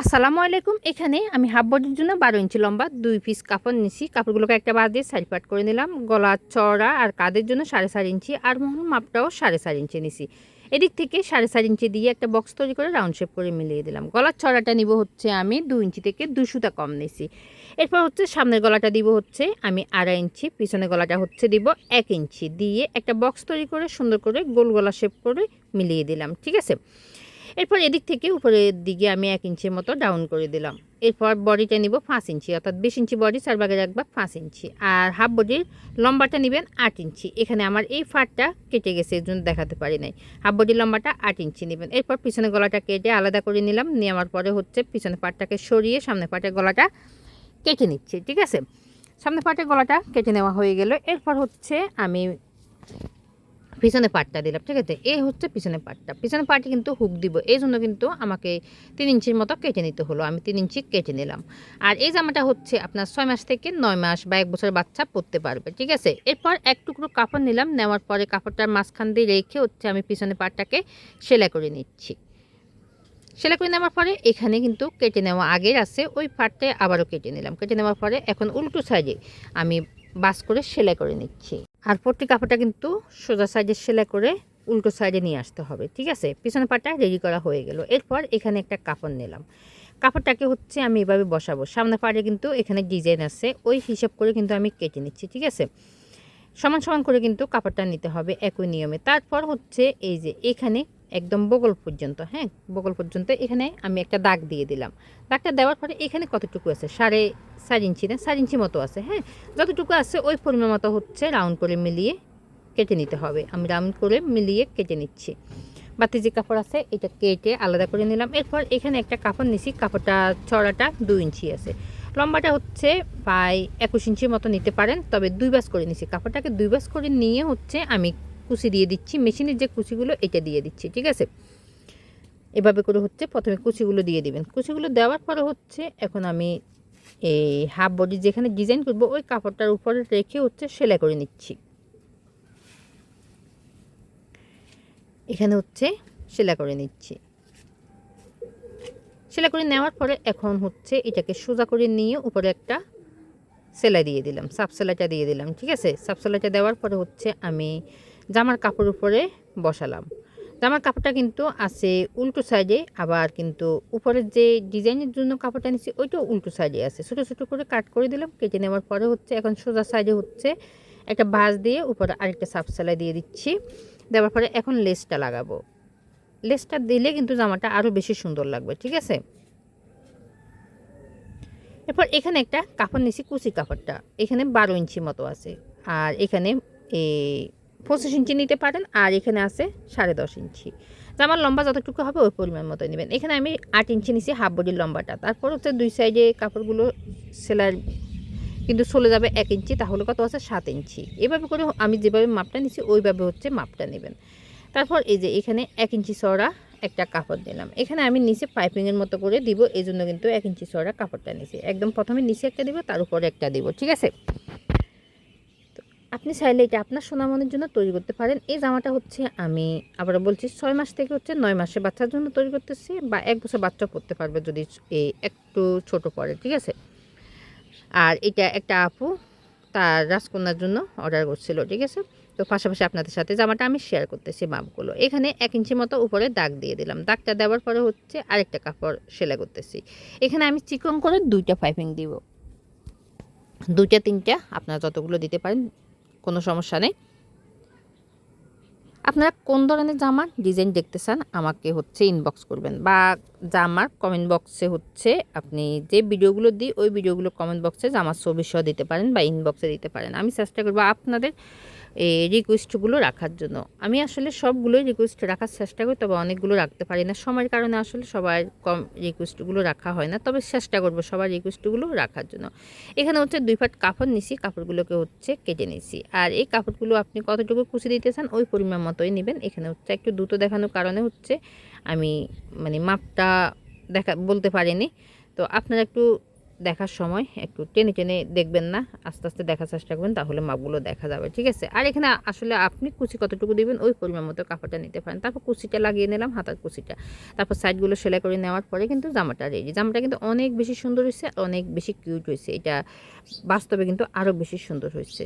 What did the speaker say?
আসসালামু আলাইকুম। এখানে আমি হাফ বডির জন্য বারো ইঞ্চি লম্বা দুই পিস কাপড় নিছি। কাপড়গুলোকে একটা বাদ দিয়ে সাইড পাট করে নিলাম। গলা চড়া আর কাদের জন্য সাড়ে চার ইঞ্চি আর মোহন মাপটাও সাড়ে চার ইঞ্চি নিছি। এদিক থেকে সাড়ে চার ইঞ্চি দিয়ে একটা বক্স তৈরি করে রাউন্ড শেপ করে মিলিয়ে দিলাম। গলার চড়াটা নিব হচ্ছে আমি দু ইঞ্চি থেকে সুতা কম নিছি। এরপর হচ্ছে সামনের গলাটা দিব হচ্ছে আমি আড়াই ইঞ্চি, পিছনের গলাটা হচ্ছে দিব এক ইঞ্চি। দিয়ে একটা বক্স তৈরি করে সুন্দর করে গোল গলা শেপ করে মিলিয়ে দিলাম। ঠিক আছে? এরপর এদিক থেকে উপরের দিকে আমি এক ইঞ্চির মতো ডাউন করে দিলাম। এরপর বডিটা নিব পাঁচ ইঞ্চি, অর্থাৎ বিশ ইঞ্চি বডি চার ভাগের এক ভাগ পাঁচ ইঞ্চি। আর হাফ বডির লম্বাটা নেবেন আট ইঞ্চি। এখানে আমার এই ফাটটা কেটে গেছে এর জন্য দেখাতে পারি নাই। হাফ বডির লম্বাটা আট ইঞ্চি নেবেন। এরপর পিছনে গলাটা কেটে আলাদা করে নিলাম নেওয়ার পরে হচ্ছে পিছনে পাটটাকে সরিয়ে সামনে পাটের গলাটা কেটে নিচ্ছি, ঠিক আছে? সামনে পাটের গলাটা কেটে নেওয়া হয়ে গেল। এরপর হচ্ছে আমি পিছনে পাটটা দিলাম, ঠিক আছে? এই হচ্ছে পিছনে পাটটা। পিছনে পাটে কিন্তু হুক দিব, এই জন্য কিন্তু আমাকে তিন ইঞ্চির মতো কেটে নিতে হলো। আমি তিন ইঞ্চি কেটে নিলাম। আর এই জামাটা হচ্ছে আপনার ছয় মাস থেকে নয় মাস বা এক বছর বাচ্চা পরতে পারবে, ঠিক আছে? এরপর এক টুকরো কাপড় নিলাম, নেওয়ার পরে কাপড়টার মাঝখান দিয়ে রেখে হচ্ছে আমি পিছনে পাটটাকে সেলাই করে নিচ্ছি। সেলাই করে নেওয়ার পরে এখানে কিন্তু কেটে নেওয়া আগের আছে, ওই পাটটায় আবারও কেটে নিলাম। কেটে নেওয়ার পরে এখন উল্টো সাইডে আমি বাস করে সেলাই করে নিচ্ছি। আর পট্টি কাপড়টা কিন্তু সোজা সাইজে সেলাই করে উল্টো সাইডে নিয়ে আসতে হবে, ঠিক আছে? পিছনের পাটটা রেডি করা হয়ে গেল। এরপর এখানে একটা কাপড় নিলাম। কাপড়টাকে হচ্ছে আমি এভাবে বসাবো। সামনে পাড়ে কিন্তু এখানে ডিজাইন আছে, ওই হিসাব করে কিন্তু আমি কেটে নিচ্ছি, ঠিক আছে? সমান সমান করে কিন্তু কাপড়টা নিতে হবে একই নিয়মে। তারপর হচ্ছে এই যে এখানে একদম বগল পর্যন্ত হ্যাঁ? বগল পর্যন্ত এখানে আমি একটা দাগ দিয়ে দিলাম। দাগটা দেওয়ার পরে এখানে কতটুকু আছে? সাড়ে চার ইঞ্চি না? চার ইঞ্চি মতো আছে হ্যাঁ? যতটুকু আছে ওই পরিমাণ মতো হচ্ছে রাউন্ড করে মিলিয়ে কেটে নিতে হবে। আমি রাউন্ড করে মিলিয়ে কেটে নিচ্ছি। বাতি যে কাপড় আছে এটা কেটে আলাদা করে নিলাম। এরপর এখানে একটা কাপড় নিছি। কাপড়টা চড়াটা দু ইঞ্চি আছে। লম্বাটা হচ্ছে প্রায় একুশ ইঞ্চির মতো নিতে পারেন। তবে দুই বাস করে নিছি। কাপড়টাকে দুই বাস করে নিয়ে হচ্ছে আমি কুচি দিয়ে দিচ্ছি, মেশিনের যে কুচিগুলো এটা দিয়ে দিচ্ছি, ঠিক আছে? এভাবে করে হচ্ছে প্রথমে কুচিগুলো দিয়ে দিবেন। কুচিগুলো দেওয়ার পরে হচ্ছে এখন আমি এই হাফ বডি যেখানে ডিজাইন করব, ওই কাপড়টার উপরে রেখে হচ্ছে সেলাই করে নিচ্ছি। এখানে হচ্ছে সেলাই করে নিচ্ছি। সেলাই করে নেওয়ার পরে এখন হচ্ছে এটাকে সোজা করে নিয়ে উপরে একটা সেলাই দিয়ে দিলাম সাপ সেলাইটা দিয়ে দিলাম, ঠিক আছে? সাপ সেলাইটা দেওয়ার পরে হচ্ছে আমি জামার কাপড় উপরে বসালাম। জামার কাপড়টা কিন্তু আছে উল্টো সাইডে আবার কিন্তু উপরের যে ডিজাইনের জন্য কাপড়টা নিচ্ছি ওইটাও উল্টো সাইডে আছে। ছোটো ছোটো করে কাট করে দিলাম, কেটে নেওয়ার পরে হচ্ছে এখন সোজা সাইডে হচ্ছে একটা ভাঁজ দিয়ে উপরে আরেকটা সাপ সেলাই দিয়ে দিচ্ছি। দেওয়ার পরে এখন লেসটা লাগাবো। লেসটা দিলে কিন্তু জামাটা আরও বেশি সুন্দর লাগবে, ঠিক আছে? এরপর এখানে একটা কাপড় নিছি, কুচি কাপড়টা। এখানে বারো ইঞ্চি মতো আছে। আর এখানে এই পঁচিশ ইঞ্চি নিতে পারেন, আর এখানে আছে সাড়ে দশ ইঞ্চি। জামার লম্বা যতটুকু হবে ওই পরিমাণ মতো নেবেন। এখানে আমি আট ইঞ্চি নিছি হাফ বডির লম্বাটা। তারপর হচ্ছে দুই সাইডে কাপড়গুলো সেলাই কিন্তু চলে যাবে এক ইঞ্চি, তাহলে কত আছে সাত ইঞ্চি। এভাবে করে আমি যেভাবে মাপটা নিচ্ছি ওইভাবে হচ্ছে মাপটা নেবেন। তারপর এই যে এখানে এক ইঞ্চি চড়া একটা কাপড় দিলাম এখানে আমি নিচে পাইপিংয়ের মতো করে দিব এই জন্য কিন্তু এক ইঞ্চি চড়া কাপড়টা নিছি। একদম প্রথমে নিচে একটা দিব, তার উপরে একটা দিব, ঠিক আছে? আপনি চাইলে এটা আপনার সোনামনের জন্য তৈরি করতে পারেন। এই জামাটা হচ্ছে আমি আবার বলছি, ছয় মাস থেকে হচ্ছে নয় মাসে বাচ্চার জন্য তৈরি করতেছি বা এক বছর বাচ্চা পড়তে পারবে যদি এই একটু ছোট পড়ে, ঠিক আছে? আর এটা একটা আপু তার রাজকন্যার জন্য অর্ডার করছিল, ঠিক আছে? তো পাশাপাশি আপনাদের সাথে জামাটা আমি শেয়ার করতেছি মাপগুলো এখানে এক ইঞ্চি মতো উপরে দাগ দিয়ে দিলাম। দাগটা দেওয়ার পরে হচ্ছে আরেকটা কাপড় সেলাই করতেছি। এখানে আমি চিকন করে দুইটা পাইপিং দিব। দুইটা, তিনটা আপনারা যতগুলো দিতে পারেন কোনো সমস্যা নেই। আপনারা কোন ধরনের জামার ডিজাইন দেখতে চান আমাকে হচ্ছে ইনবক্স করবেন বা জামার কমেন্ট বক্সে হচ্ছে আপনি যে ভিডিওগুলো দিই, ওই ভিডিওগুলো কমেন্ট বক্সে জামার ছবি সহ দিতে পারেন বা ইনবক্সে দিতে পারেন। আমি চেষ্টা করব আপনাদের রিকোয়েস্টগুলো রাখার জন্য। আমি আসলে সবগুলোই রিকোয়েস্ট রাখার চেষ্টা করি, তবে অনেকগুলো রাখতে পারি না। সময়ের কারণে আসলে সবার কম রিকোয়েস্টগুলো রাখা হয় না, তবে চেষ্টা করব সবার রিকোয়েস্টগুলো রাখার জন্য। এখানে হচ্ছে দুই ফাট কাপড় নিছি, কাপড়গুলোকে হচ্ছে কেটে নিছি। আর এই কাপড়গুলো আপনি কতটুকু কুচি দিতে চান, ওই পরিমাণ মতোই নেবেন। এখানে হচ্ছে একটু দ্রুত দেখানোর কারণে হচ্ছে আমি মানে মাপটা দেখা, বলতে পারিনি। তো আপনারা একটু দেখার সময় একটু টেনে টেনে দেখবেন না, আস্তে আস্তে দেখার চেষ্টা করবেন, তাহলে মাপগুলো দেখা যাবে, ঠিক আছে? আর এখানে আসলে আপনি কুচি কতটুকু দিবেন, ওই পরিমাণ মতো কাপড়টা নিতে পারেন। তারপর কুচিটা লাগিয়ে নিলাম, হাতার কুচিটা। তারপর সাইডগুলো সেলাই করে নেওয়ার পরে কিন্তু জামাটা রেডি। জামাটা কিন্তু অনেক বেশি সুন্দর হয়েছে অনেক বেশি কিউট হয়েছে। এটা বাস্তবে কিন্তু আরও বেশি সুন্দর হয়েছে।